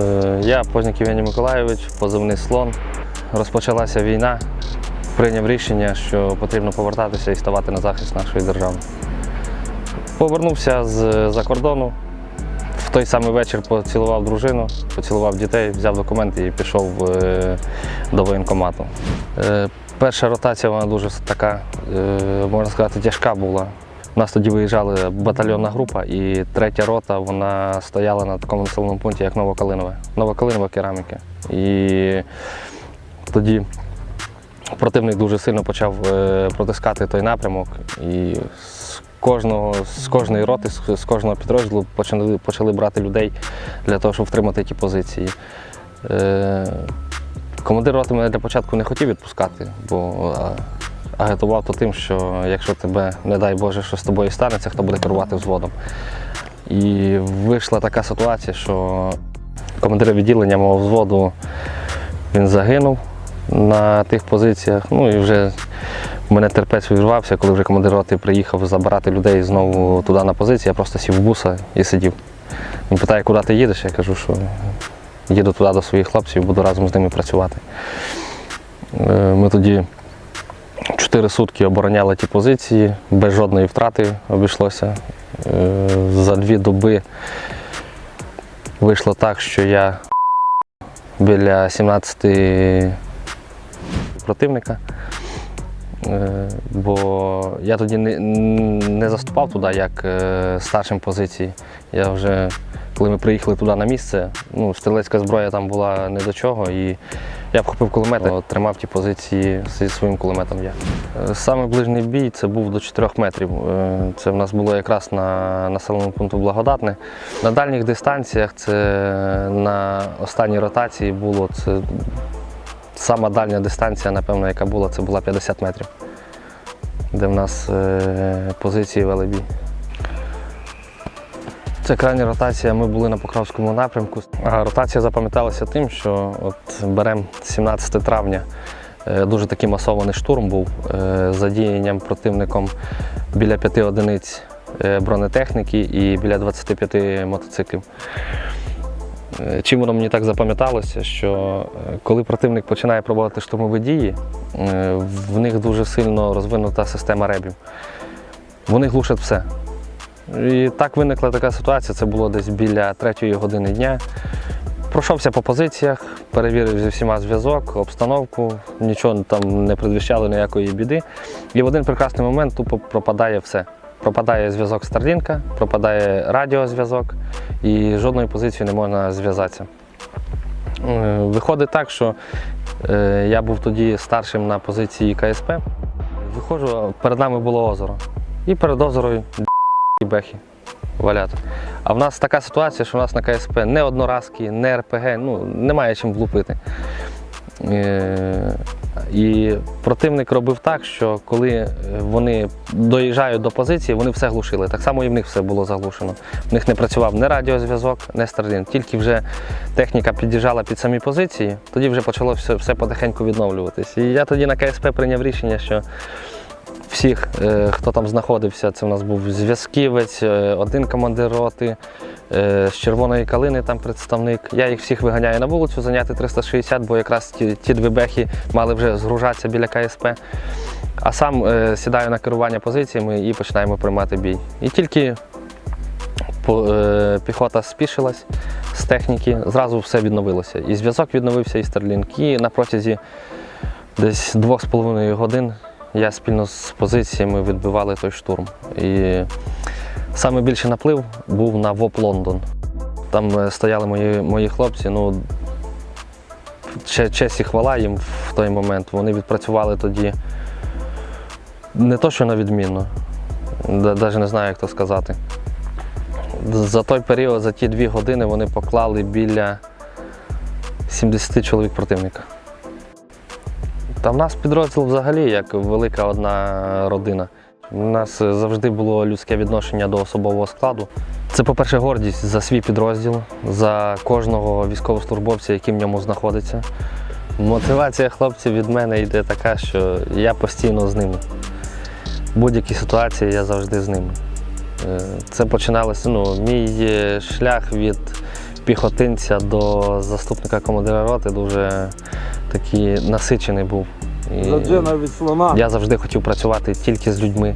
Е, Я Познік Євгеній Миколайович, позивний слон. Розпочалася війна. Прийняв рішення, що потрібно повертатися і ставати на захист нашої держави. Повернувся з-за кордону. В той самий вечір поцілував дружину, поцілував дітей, взяв документи і пішов е, до воєнкомату. Е, Перша ротація вона дуже така, можна сказати, тяжка була. У нас тоді виїжджала батальйонна група, і третя рота вона стояла на такому населеному пункті, як Новокалинове. Новокалинове кераміки. І тоді противник дуже сильно почав е, протискати той напрямок. І з кожного, з кожної роти, з, з кожного підрозділу почали, почали брати людей для того, щоб втримати ті позиції. Е, командир роти мене для початку не хотів відпускати, бо а, агітував то тим, що якщо тебе, не дай Боже, що з тобою станеться, хто буде керувати взводом. І вийшла така ситуація, що командир відділення мого взводу він загинув на тих позиціях. Ну і вже в мене терпець вирвався, коли вже командир роти приїхав забирати людей знову туди на позиції, я просто сів в буса і сидів. Він питає, куди ти їдеш? Я кажу, що їду туди до своїх хлопців, буду разом з ними працювати. Е, Ми тоді чотири сутки обороняли ті позиції, без жодної втрати обійшлося. Е, За дві доби вийшло так, що я біля 17 противника. Е, Бо я тоді не, не заступав туди як е, старшим позиції. Я вже, коли ми приїхали туди на місце, ну, стрілецька зброя там була не до чого. І я вхопив кулемет, от, тримав ті позиції зі своїм кулеметом я. Е, Саме ближній бій це був до 4 метрів. Е, Це в нас було якраз на населеному пункту Благодатне. На дальніх дистанціях це на останній ротації було це сама дальня дистанція, напевно, яка була, це була 50 метрів, де в нас е, позиції вели бій. Це крайня ротація. Ми були на Покровському напрямку. Ротація запам'яталася тим, що от беремо 17 травня. е, Дуже такий масований штурм був е, з задіянням противником біля п'яти одиниць е, бронетехніки і біля 25 мотоциклів. Чим воно мені так запам'яталося, що коли противник починає проводити штурмові дії, в них дуже сильно розвинута система ребів. Вони глушать все. І так виникла така ситуація, це було десь біля третьої години дня. Пройшовся по позиціях, перевірив зі всіма зв'язок, обстановку, нічого там не предвіщало ніякої біди. І в один прекрасний момент тупо пропадає все. Пропадає зв'язок Старлінка, пропадає радіозв'язок і жодною позицією не можна зв'язатися. Е, Виходить так, що е, я був тоді старшим на позиції КСП. Виходжу, перед нами було озеро. І перед озерою бехи валять. А в нас така ситуація, що в нас на КСП не одноразки, не РПГ, ну, немає чим влупити. Е, І противник робив так, що коли е, вони доїжджають до позиції, вони все глушили. Так само і в них все було заглушено. В них не працював ні радіозв'язок, ні Starlink. Тільки вже техніка під'їжджала під самі позиції, тоді вже почало все, все потихеньку відновлюватись. І я тоді на КСП прийняв рішення, що всіх, е, хто там знаходився, це в нас був зв'язківець, е, один командир роти, е, з червоної калини там представник. Я їх всіх виганяю на вулицю, зайняти 360, бо якраз ті, ті дві бехи мали вже згружатися біля КСП. А сам сідаю на керування позиціями і починаємо приймати бій. І тільки піхота спішилась з техніки, зразу все відновилося. І зв'язок відновився, і Starlink. І на протязі десь двох з половиною годин я спільно з позиціями відбивали той штурм. І саме більший наплив був на ВОП Лондон. Там е, стояли мої, мої хлопці. Ну, че- честь і хвала їм в той момент. Вони відпрацювали тоді не то, що на відмінно, навіть не знаю, як то сказати. За той період, за ті дві години вони поклали біля 70 чоловік противника. Та в нас підрозділ взагалі як велика одна родина. У нас завжди було людське відношення до особового складу. Це, по-перше, гордість за свій підрозділ, за кожного військовослужбовця, який в ньому знаходиться. Мотивація хлопців від мене йде така, що я постійно з ними. Будь-якій ситуації я завжди з ними. Е, Це починалося, ну, мій шлях від піхотинця до заступника командира роти дуже такий насичений був. І За від слона. я завжди хотів працювати тільки з людьми.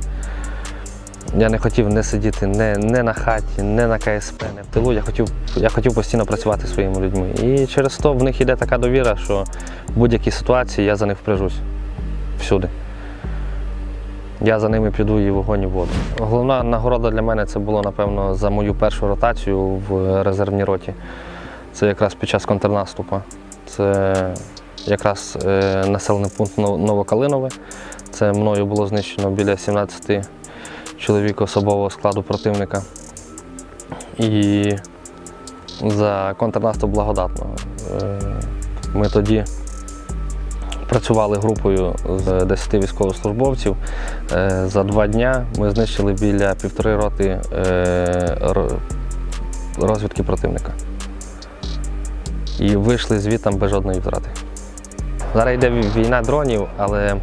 Я не хотів не сидіти не, не на хаті, не на КСП, не в тилу. Я хотів, я хотів постійно працювати зі своїми людьми. І через то в них йде така довіра, що в будь-якій ситуації я за них впряжусь. Всюди. Я за ними піду і вогонь, і воду. Головна нагорода для мене це було, напевно, за мою першу ротацію в резервній роті. Це якраз під час контрнаступу. Це якраз е, населений пункт Новокалинове. Це мною було знищено біля 17 чоловік особового складу противника. І за контрнаступ благодатного. Е, Ми тоді працювали групою з 10 військовослужбовців. Е, За два дня ми знищили біля півтори роти розвідки противника. І вийшли звідти без жодної втрати. Зараз йде війна дронів, але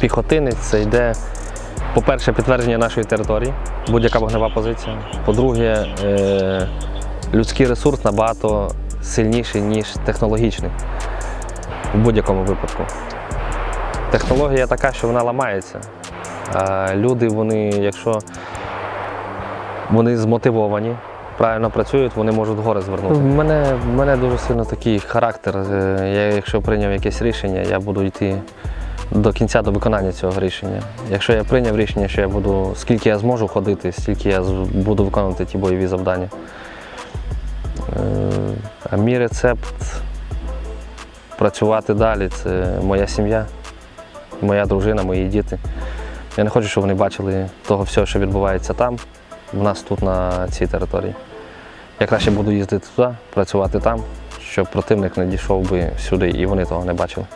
піхотинець це йде, по-перше, підтвердження нашої території, будь-яка вогнева позиція. По-друге, е, людський ресурс набагато сильніший, ніж технологічний в будь-якому випадку. Технологія така, що вона ламається. Люди, вони, якщо вони змотивовані, правильно працюють, вони можуть гори звернути. У мене, в мене дуже сильно такий характер. Е, Я, якщо прийняв якесь рішення, я буду йти до кінця до виконання цього рішення. Якщо я прийняв рішення, що я буду, скільки я зможу ходити, стільки я буду виконувати ті бойові завдання. Е, А мій рецепт працювати далі це моя сім'я, моя дружина, мої діти. Я не хочу, щоб вони бачили того всього, що відбувається там, в нас тут на цій території. Я краще буду їздити туди, працювати там, щоб противник не дійшов би сюди і вони того не бачили.